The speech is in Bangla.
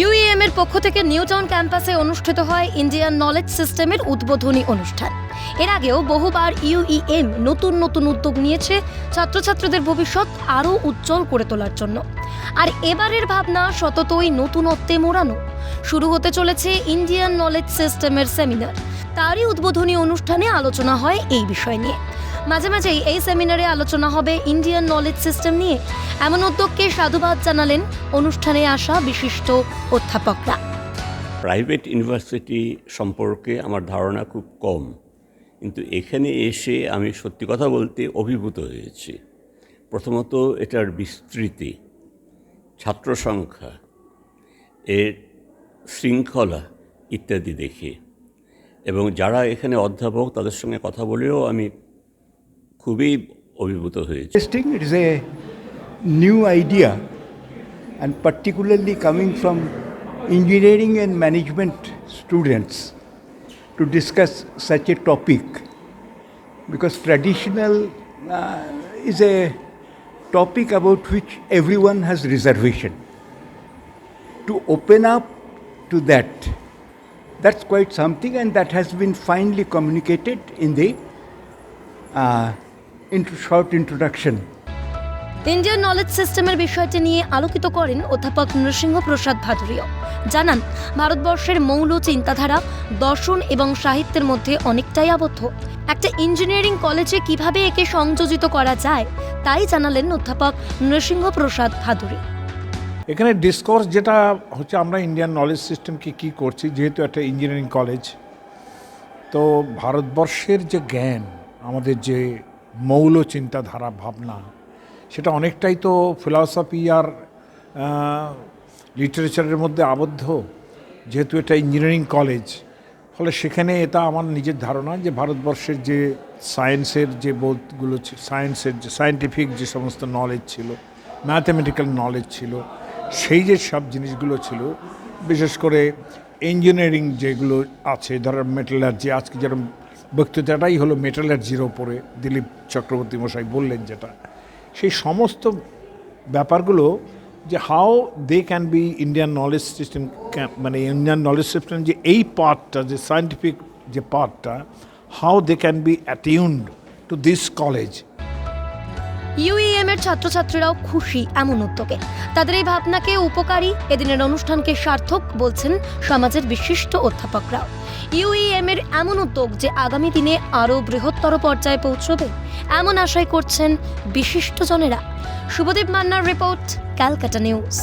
ইউইএম এর পক্ষ থেকে নিউ টাউন ক্যাম্পাসে অনুষ্ঠিত হয় ইন্ডিয়ান নলেজ সিস্টেমের উদ্বোধনী অনুষ্ঠান। এর আগেও বহুবার ইউইএম নতুন নতুন উদ্যোগ নিয়েছে, ছাত্রছাত্রীদের ভবিষ্যৎ আরও উজ্জ্বল করে তোলার জন্য। আর এবারের ভাবনা সততই নতুনত্বে মোড়ানো। শুরু হতে চলেছে ইন্ডিয়ান নলেজ সিস্টেমের সেমিনার। তারই উদ্বোধনী অনুষ্ঠানে আলোচনা হয় এই বিষয় নিয়ে। মাঝে মাঝেই এই সেমিনারে আলোচনা হবে ইন্ডিয়ান নলেজ সিস্টেম নিয়ে। এমন উদ্যোগকে সাধুবাদ জানালেন অনুষ্ঠানে আসা বিশিষ্ট অধ্যাপকরা। প্রাইভেট ইউনিভার্সিটি সম্পর্কে আমার ধারণা খুব কম। কিন্তু এখানে এসে আমি সত্যি কথা বলতে অভিভূত হয়েছি। প্রথমত এটার বিস্তৃতি, ছাত্র সংখ্যা, এর শৃঙ্খলা ইত্যাদি দেখে। এবং যারা এখানে অধ্যাপক তাদের সঙ্গে কথা বলেও আমি খুবই অভিভূত হয়েছি interesting. It is a new idea, and particularly coming from engineering and management students to discuss such a topic because traditional uh, is a topic about which everyone has reservation to open up to that that's quite something and that has been finely communicated in the uh, into short introduction. Indian knowledge সিস্টেমের বিষয়টি নিয়ে আলোকিত করেন অধ্যাপক নৃসিংহ প্রসাদ ভাদুরীয়। জানান ভারতবর্ষের মৌল চিন্তাধারা দর্শন এবং সাহিত্যের মধ্যে অনেকটাই আবদ্ধ। একটা ইঞ্জিনিয়ারিং কলেজে কীভাবে একে সংযোজিত করা যায় তাই জানালেন অধ্যাপক নৃসিংহ প্রসাদ ভাদুরী। এখানে ডিসকোর্স যেটা হচ্ছে আমরা ইন্ডিয়ান নলেজ সিস্টেমকে কী করছি যেহেতু একটা ইঞ্জিনিয়ারিং কলেজ তো ভারতবর্ষের যে জ্ঞান আমাদের যে মৌল চিন্তাধারা, ভাবনা। সেটা অনেকটাই তো ফিলসফি আর লিটারেচারের মধ্যে আবদ্ধ। যেহেতু এটা ইঞ্জিনিয়ারিং কলেজ ফলে সেখানে এটা আমার নিজের ধারণা যে ভারতবর্ষের যে সায়েন্সের যে বোধগুলো সায়েন্সের যে সায়েন্টিফিক যে সমস্ত নলেজ ছিল ম্যাথামেটিক্যাল নলেজ ছিল, সেই যে সব জিনিসগুলো ছিল, বিশেষ করে ইঞ্জিনিয়ারিং যেগুলো আছে, ধরো মেটালার্জি আজকে যেরকম বক্তৃতাটাই হলো মেটালার্জির ওপরে দিলীপ চক্রবর্তী মশাই বললেন যেটা। সেই সমস্ত ব্যাপারগুলো যে how they can be Indian knowledge system মানে ইন্ডিয়ান নলেজ সিস্টেম যে এই পার্টটা যে সায়েন্টিফিক যে পার্টটা how they can be attuned to this college UEM এর ছাত্রছাত্রীরাও খুশি এমন উদ্যোগে। তাদের এই ভাবনাকে উপকারী এদিনের অনুষ্ঠানকে সার্থক বলছেন সমাজের বিশিষ্ট অধ্যাপকরাও ইউএম এর এমন উদ্যোগ যে আগামী দিনে আরও বৃহত্তর পর্যায়ে পৌঁছবে, এমন আশাই করছেন বিশিষ্টজনেরা শুভদীপ মান্নার রিপোর্ট, ক্যালকাটা নিউজ।